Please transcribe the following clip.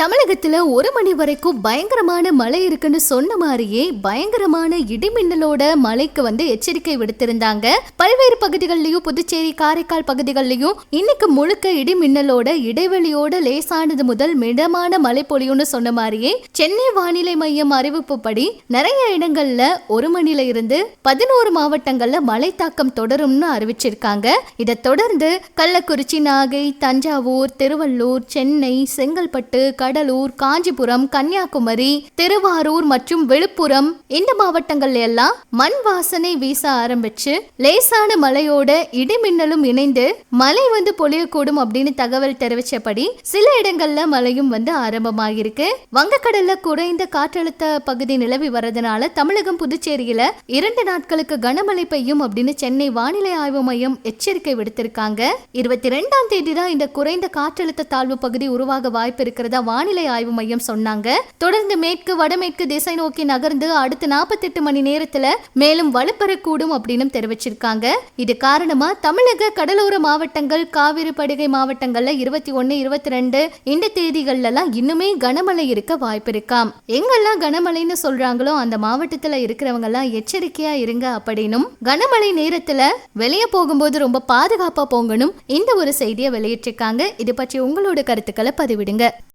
தமிழகத்துல ஒரு மணி வரைக்கும் பயங்கரமான மழை இருக்குன்னு சொன்ன மாதிரியே பயங்கரமான இடிமின்னலோட மழைக்கு வந்து எச்சரிக்கை விடுத்திருந்தாங்க. பல்வேறு பகுதிகளிலையும் புதுச்சேரி காரைக்கால் பகுதிகளிலையும் இன்னைக்கு முழுக்க இடிமின்னலோட இடைவெளியோட லேசானது முதல் மிதமான மழை பொழியும்னு சொன்ன மாதிரியே சென்னை வானிலை மையம் அறிவிப்புப்படி நிறைய இடங்கள்ல ஒரு மணில இருந்து பதினோரு மாவட்டங்கள்ல மழை தாக்கம் தொடரும்னு அறிவிச்சிருக்காங்க. இதை தொடர்ந்து கள்ளக்குறிச்சி நாகை தஞ்சாவூர் திருவள்ளூர் சென்னை செங்கல்பட்டு கடலூர் காஞ்சிபுரம் கன்னியாகுமரி திருவாரூர் மற்றும் விழுப்புரம் இந்த மாவட்டங்கள்ல எல்லாம் மண் வாசனை வீச ஆரம்பிச்சு லேசான மழையோட இடிமின்னலும் இணைந்து மழை வந்து பொழியக்கூடும் அப்படின்னு தகவல் தெரிவிச்சபடி சில இடங்கள்ல மழையும் வந்து ஆரம்பமாகிருக்கு வங்கக்கடல்ல குறைந்த காற்றழுத்த பகுதி நிலவி வரதுனால தமிழகம் புதுச்சேரியில இரண்டு நாட்களுக்கு கனமழை பெய்யும் அப்படின்னு சென்னை வானிலை ஆய்வு மையம் எச்சரிக்கை விடுத்திருக்காங்க. இருபத்தி ரெண்டாம் தேதி தான் இந்த குறைந்த காற்றழுத்த தாழ்வு பகுதி உருவாக வாய்ப்பு இருக்கிறதா வானிலை ஆய்வு மையம் சொன்னாங்க. தொடர்ந்து மேற்கு வடமேற்கு திசை நோக்கி நகர்ந்து அடுத்த நாற்பத்தெட்டு மணி நேரத்துல மேலும் வலுப்பெறக்கூடும் அப்படின்னு தெரிவிச்சிருக்காங்க. இது காரணமா தமிழக கடலோர மாவட்டங்கள் காவிரி படுகை மாவட்டங்கள்ல இருபத்தி ஒன்னு இருபத்தி ரெண்டு இந்த தேதிகள்ல எல்லாம் இன்னுமே கனமழை இருக்க வாய்ப்பு இருக்காம் எங்கெல்லாம் கனமழைன்னு சொல்றாங்களோ அந்த மாவட்டத்துல இருக்கிறவங்க எல்லாம் எச்சரிக்கையா இருங்க அப்படின்னும் கனமழை நேரத்துல வெளியே போகும்போது ரொம்ப பாதுகாப்பா போங்கணும் இந்த ஒரு செய்தியை வெளியிட்டிருக்காங்க. இது பற்றி உங்களோட கருத்துக்களை பதிவிடுங்க.